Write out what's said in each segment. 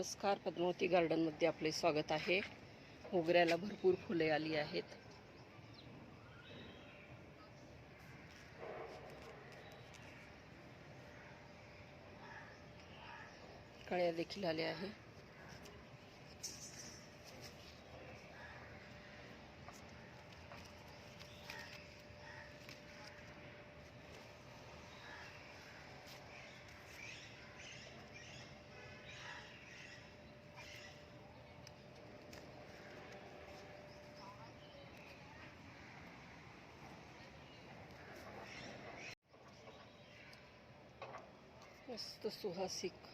नमस्कार. पद्मावती गार्डनमध्ये आपले स्वागत आहे. मोगऱ्याला भरपूर फुले आली आहेत. कळ्या देखील आल्या आहे. मस्त सुहासिक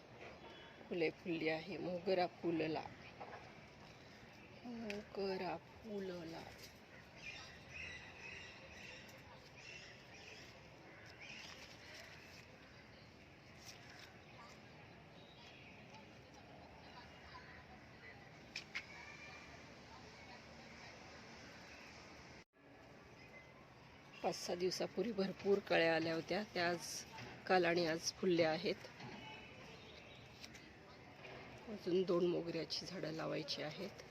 फुले फुलली आहे. मोगरा फुलला. मोगरा फुलला. पाच सहा दिवसापूर्वी भरपूर कळ्या आल्या होत्या. त्या आज काल आणि आज फुलले आहेत. अजून दोन मोगऱ्याची झाडं लावायची आहेत.